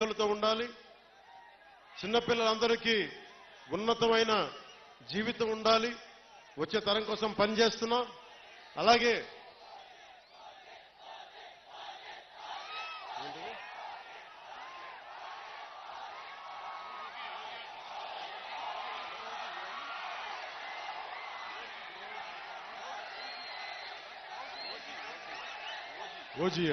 పిల్లలతో ఉండాలి. చిన్నపిల్లలందరికీ ఉన్నతమైన జీవితం ఉండాలి. వచ్చే తరం కోసం పనిచేస్తున్నాం అలాగే ఓజీయ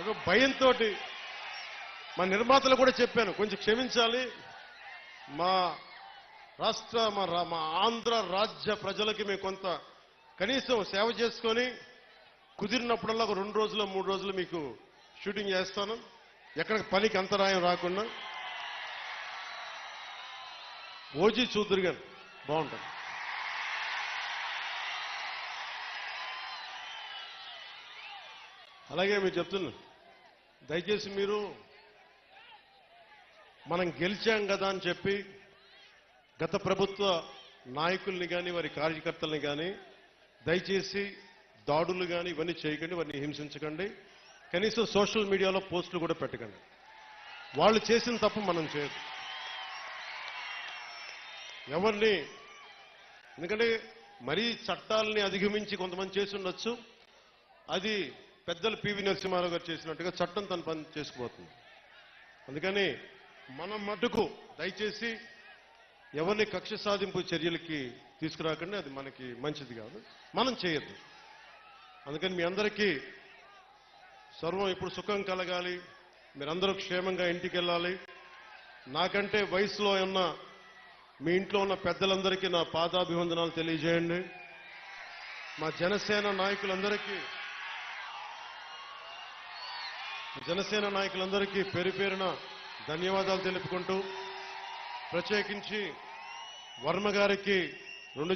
ఒక భయంతో మా నిర్మాతలు కూడా చెప్పాను కొంచెం క్షమించాలి. మా రాష్ట్ర మా రా- మా ఆంధ్ర రాజ్య ప్రజలకి మేము కొంత కనీసం సేవ చేసుకొని కుదిరినప్పుడల్లా ఒక రెండు రోజులు మూడు రోజులు మీకు షూటింగ్ చేస్తాను. ఎక్కడ పనికి అంతరాయం రాకుండా. ఓజీ చూద్దరు గారు బాగుంటుంది అలాగే మీరు చెప్తున్నా. దయచేసి మీరు మనం గెలిచాం కదా అని చెప్పి గత ప్రభుత్వ నాయకుల్ని కానీ వారి కార్యకర్తల్ని కానీ దయచేసి దాడులు కానీ ఇవన్నీ చేయకండి వారిని హింసించకండి. కనీసం సోషల్ మీడియాలో పోస్టులు కూడా పెట్టకండి. వాళ్ళు చేసిన తప్పు మనం చేయదు. ఎవరిని ఎందుకంటే మరీ చట్టాలని అధిగమించి కొంతమంది చేసి ఉండొచ్చు. అది పెద్దలు పివి నరసింహారావు గారు చేసినట్టుగా చట్టం తన పని చేసుకుపోతుంది. అందుకని మనం మటుకు దయచేసి ఎవరిని కక్ష సాధింపు చర్యలకి తీసుకురాకండి అది మనకి మంచిది కాదు. మనం చేయొద్దు. అందుకని మీ అందరికీ సర్వం ఇప్పుడు సుఖం కలగాలి మీరందరూ క్షేమంగా ఇంటికి వెళ్ళాలి నాకంటే వయసులో ఉన్న మీ ఇంట్లో ఉన్న పెద్దలందరికీ నా పాదాభివందనాలు తెలియజేయండి. మా జనసేన నాయకులందరికీ జనసేన నాయకులందరికీ పేరు పేరున ధన్యవాదాలు తెలుపుకుంటూ ప్రత్యేకించి వర్మ గారికి రెండు